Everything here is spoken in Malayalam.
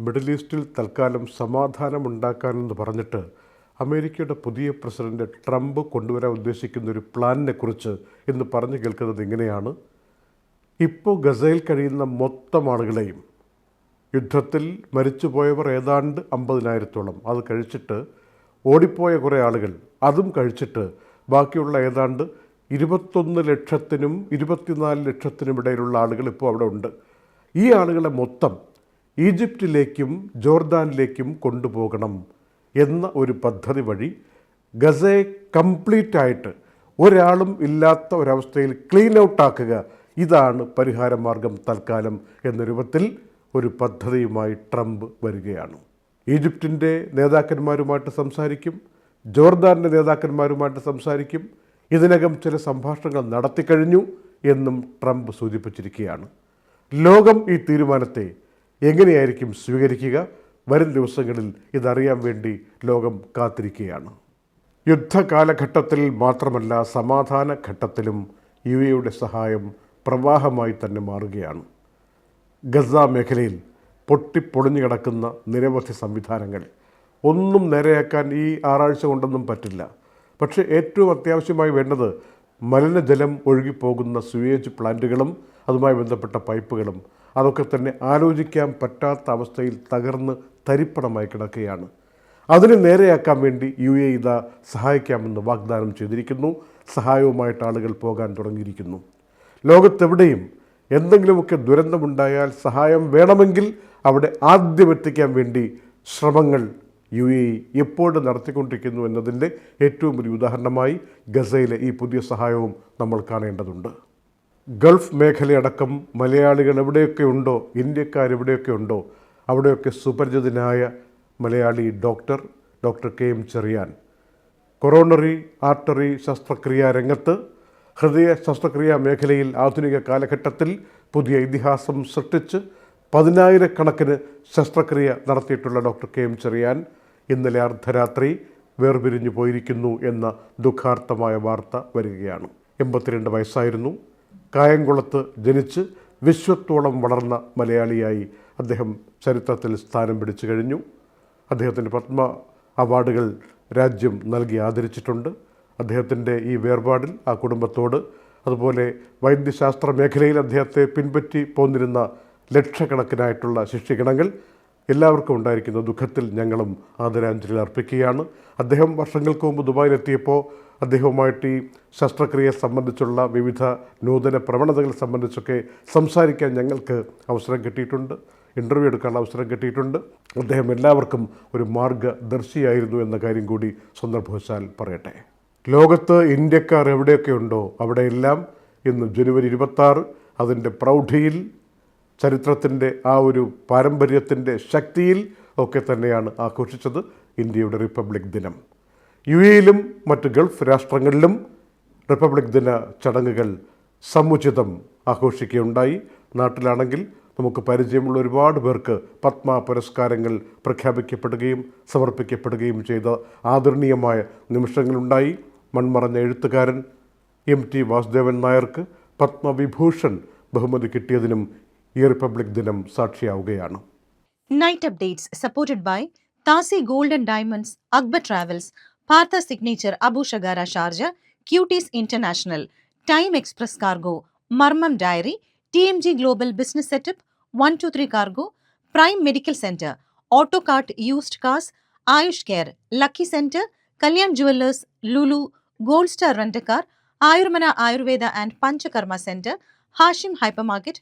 മിഡിൽ ഈസ്റ്റിൽ തൽക്കാലം സമാധാനമുണ്ടാക്കാനെന്ന് പറഞ്ഞിട്ട് അമേരിക്കയുടെ പുതിയ പ്രസിഡന്റ് ട്രംപ് കൊണ്ടുവരാൻ ഉദ്ദേശിക്കുന്ന ഒരു പ്ലാനിനെക്കുറിച്ച് ഇന്ന് പറഞ്ഞു കേൾക്കുന്നത് ഇങ്ങനെയാണ്. ഇപ്പോൾ ഗസയിൽ കഴിയുന്ന മൊത്തം ആളുകളെയും യുദ്ധത്തിൽ മരിച്ചുപോയവർ ഏതാണ്ട് അമ്പതിനായിരത്തോളം. അത് കഴിച്ചിട്ട് ഓടിപ്പോയ കുറേ ആളുകൾ അതും കഴിച്ചിട്ട് ബാക്കിയുള്ള ഏതാണ്ട് ഇരുപത്തൊന്ന് ലക്ഷത്തിനും ഇരുപത്തിനാല് ലക്ഷത്തിനും ഇടയിലുള്ള ആളുകൾ ഇപ്പോൾ അവിടെ ഉണ്ട്. ഈ ആളുകളെ മൊത്തം ഈജിപ്തിലേക്കും ജോർദാനിലേക്കും കൊണ്ടുപോകണം എന്ന ഒരു പദ്ധതി വഴി ഗസയെ കംപ്ലീറ്റ് ആയിട്ട് ഒരാളും ഇല്ലാത്ത ഒരവസ്ഥയിൽ ക്ലീൻ ഔട്ടാക്കുക ഇതാണ് പരിഹാരമാർഗം തൽക്കാലം എന്ന രൂപത്തിൽ ഒരു പദ്ധതിയുമായി ട്രംപ് വരികയാണ്. ഈജിപ്തിന്റെ നേതാക്കന്മാരുമായിട്ട് സംസാരിക്കും ജോർദാനിന്റെ നേതാക്കന്മാരുമായിട്ട് സംസാരിക്കും ഇതിനകം ചില സംഭാഷണങ്ങൾ നടത്തിക്കഴിഞ്ഞു എന്നും ട്രംപ് സൂചിപ്പിച്ചിരിക്കുകയാണ്. ലോകം ഈ തീരുമാനത്തെ എങ്ങനെയായിരിക്കും സ്വീകരിക്കുക? വരും ദിവസങ്ങളിൽ ഇതറിയാൻ വേണ്ടി ലോകം കാത്തിരിക്കുകയാണ്. യുദ്ധകാലഘട്ടത്തിൽ മാത്രമല്ല സമാധാന ഘട്ടത്തിലും യു എയുടെ സഹായം പ്രവാഹമായി തന്നെ മാറുകയാണ്. ഗസ മേഖലയിൽ പൊട്ടിപ്പൊളിഞ്ഞു കിടക്കുന്ന നിരവധി സംവിധാനങ്ങൾ. ഒന്നും നേരെയാക്കാൻ ഈ ആറാഴ്ച കൊണ്ടൊന്നും പറ്റില്ല. പക്ഷേ ഏറ്റവും അത്യാവശ്യമായി വേണ്ടത് മലിനജലം ഒഴുകിപ്പോകുന്ന സുവേജ് പ്ലാന്റുകളും അതുമായി ബന്ധപ്പെട്ട പൈപ്പുകളും അതൊക്കെ തന്നെ ആലോചിക്കാൻ പറ്റാത്ത അവസ്ഥയിൽ തകർന്ന് തരിപ്പണമായി കിടക്കുകയാണ്. അതിന് നേരെയാക്കാൻ വേണ്ടി യു എ ഇത സഹായിക്കാമെന്ന് വാഗ്ദാനം ചെയ്തിരിക്കുന്നു. സഹായവുമായിട്ട് ആളുകൾ പോകാൻ തുടങ്ങിയിരിക്കുന്നു. ലോകത്തെവിടെയും എന്തെങ്കിലുമൊക്കെ ദുരന്തമുണ്ടായാൽ സഹായം വേണമെങ്കിൽ അവിടെ ആദ്യം എത്തിക്കാൻ വേണ്ടി ശ്രമങ്ങൾ യു എ എപ്പോഴും നടത്തിക്കൊണ്ടിരിക്കുന്നു എന്നതിന്റെ ഏറ്റവും വലിയ ഉദാഹരണമായി ഗസയിലെ ഈ പുതിയ സഹായവും നമ്മൾ കാണേണ്ടതുണ്ട്. ഗൾഫ് മേഖലയടക്കം മലയാളികൾ എവിടെയൊക്കെ ഉണ്ടോ ഇന്ത്യക്കാർ എവിടെയൊക്കെ ഉണ്ടോ അവിടെയൊക്കെ സുപരിചിതനായ Malayali doctor doctor K M Cherian. Coronary artery ശസ്ത്രക്രിയാ രംഗത്ത് ഹൃദയ ശസ്ത്രക്രിയാ മേഖലയിൽ ആധുനിക കാലഘട്ടത്തിൽ പുതിയ ഇതിഹാസം സൃഷ്ടിച്ച് പതിനായിരക്കണക്കിന് ശസ്ത്രക്രിയ നടത്തിയിട്ടുള്ള ഡോക്ടർ കെ എം ചെറിയാൻ ഇന്നലെ അർദ്ധരാത്രി വേർപിരിഞ്ഞു പോയിരിക്കുന്നു എന്ന ദുഃഖാർത്ഥമായ വാർത്ത വരികയാണ്. എൺപത്തിരണ്ട് വയസ്സായിരുന്നു. കായംകുളത്ത് ജനിച്ച് വിശ്വത്തോളം വളർന്ന മലയാളിയായി അദ്ദേഹം ചരിത്രത്തിൽ സ്ഥാനം പിടിച്ചു കഴിഞ്ഞു. അദ്ദേഹത്തിന്റെ പത്മ അവാർഡുകൾ രാജ്യം നൽകി ആദരിച്ചിട്ടുണ്ട്. അദ്ദേഹത്തിന്റെ ഈ വേർപാടിൽ ആ കുടുംബത്തോട് അതുപോലെ വൈദ്യശാസ്ത്ര മേഖലയിൽ അദ്ദേഹത്തെ പിൻപറ്റി പോന്നിരുന്ന ലക്ഷക്കണക്കിനായിട്ടുള്ള ശിഷ്യഗണങ്ങൾ എല്ലാവർക്കും ഉണ്ടായിരിക്കുന്ന ദുഃഖത്തിൽ ഞങ്ങളും ആദരാഞ്ജലി അർപ്പിക്കുകയാണ്. അദ്ദേഹം വർഷങ്ങൾക്ക് മുമ്പ് ദുബായിലെത്തിയപ്പോൾ അദ്ദേഹവുമായിട്ട് ഈ ശസ്ത്രക്രിയയെ സംബന്ധിച്ചുള്ള വിവിധ നൂതന പ്രവണതകൾ സംബന്ധിച്ചൊക്കെ സംസാരിക്കാൻ ഞങ്ങൾക്ക് അവസരം കിട്ടിയിട്ടുണ്ട്. ഇന്റർവ്യൂ എടുക്കാനുള്ള അവസരം കിട്ടിയിട്ടുണ്ട്. അദ്ദേഹം എല്ലാവർക്കും ഒരു മാർഗദർശിയായിരുന്നു എന്ന കാര്യം കൂടി സന്ദർഭവശാൽ പറയട്ടെ. ലോകത്ത് ഇന്ത്യക്കാർ എവിടെയൊക്കെ ഉണ്ടോ അവിടെയെല്ലാം ഇന്ന് ജനുവരി ഇരുപത്താറ് അതിന്റെ പ്രൗഢിയിൽ ചരിത്രത്തിന്റെ ആ ഒരു പാരമ്പര്യത്തിന്റെ ശക്തിയിൽ ഒക്കെ തന്നെയാണ് ആഘോഷിച്ചത് ഇന്ത്യയുടെ റിപ്പബ്ലിക് ദിനം. യു എയിലും മറ്റ് ഗൾഫ് രാഷ്ട്രങ്ങളിലും റിപ്പബ്ലിക് ദിന ചടങ്ങുകൾ സമുചിതം ആഘോഷിക്കുകയുണ്ടായി. നാട്ടിലാണെങ്കിൽ നമുക്ക് പരിചയമുള്ള ഒരുപാട് പേർക്ക് പത്മ പുരസ്കാരങ്ങൾ പ്രഖ്യാപിക്കപ്പെടുകയും സമർപ്പിക്കപ്പെടുകയും ചെയ്ത ആദരണീയമായ നിമിഷങ്ങളുണ്ടായി. മൺമറഞ്ഞ എഴുത്തുകാരൻ എം ടി വാസുദേവൻ നായർക്ക് പത്മവിഭൂഷൺ ബഹുമതി കിട്ടിയതിനും ഈ റിപ്പബ്ലിക് ദിനം സാക്ഷിയാവുകയാണ്. Night updates supported by Thasi golden diamonds Akbar travels Cargo, Marmam Diary, TMG Global Business Setup, 123 Cargo, Prime Medical Center, Autocart Used Cars, Ayush Care, Lucky Center, Kalyan Jewelers, Lulu, Gold Star Rent a Car, Ayurmana Ayurveda and Panchakarma Center, Hashim Hypermarket,